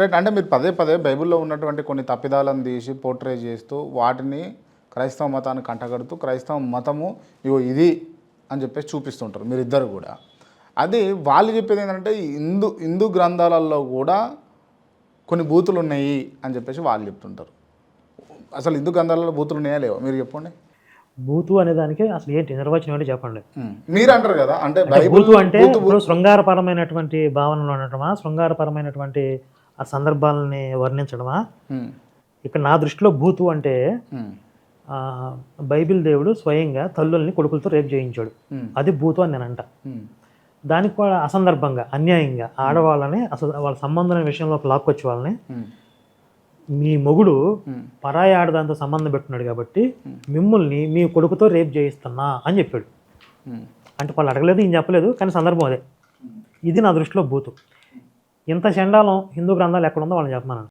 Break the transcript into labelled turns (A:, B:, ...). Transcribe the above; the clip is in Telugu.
A: రైట్ అంటే మీరు పదే పదే బైబిల్లో ఉన్నటువంటి కొన్ని తప్పిదాలను తీసి పోర్ట్రే చేస్తూ వాటిని క్రైస్తవ మతాన్ని కంటగడుతూ క్రైస్తవ మతము ఇగో ఇది అని చెప్పేసి చూపిస్తుంటారు మీరు ఇద్దరు కూడా. అది వాళ్ళు చెప్పేది ఏంటంటే హిందూ హిందూ గ్రంథాలలో కూడా కొన్ని బూతులు ఉన్నాయి అని చెప్పేసి వాళ్ళు చెప్తుంటారు. అసలు హిందూ గ్రంథాలలో బూతులు ఉన్నాయా లేవా? మీరు చెప్పండి.
B: బూతు అనే దానికి అసలు ఏంటి నిర్వచనం ఏంటి చెప్పండి.
A: మీరు అంటారు కదా అంటే
B: బూతు అంటే శృంగారపరమైనటువంటి భావనలు ఉండటమా శృంగారపరమైనటువంటి ఆ సందర్భాలని వర్ణించడమా? ఇక్కడ నా దృష్టిలో భూతు అంటే బైబిల్ దేవుడు స్వయంగా తల్లుల్ని కొడుకులతో రేపు చేయించాడు. అది భూతు అని నేను అంట దానికి కూడా అసందర్భంగా అన్యాయంగా ఆడవాళ్ళని అసలు వాళ్ళ సంబంధం విషయంలో లాక్కొచ్చి వాళ్ళని మీ మొగుడు పరాయి ఆడదాంతో సంబంధం పెట్టున్నాడు కాబట్టి మిమ్మల్ని మీ కొడుకుతో రేపు చేయిస్తున్నా అని చెప్పాడు. అంటే వాళ్ళు అడగలేదు ఈయన చెప్పలేదు కానీ సందర్భం అదే. ఇది నా దృష్టిలో బూతు ఇంత చండాలం హిందూ గ్రంథాలు ఎక్కడుందో వాళ్ళని చెప్పమన్నాను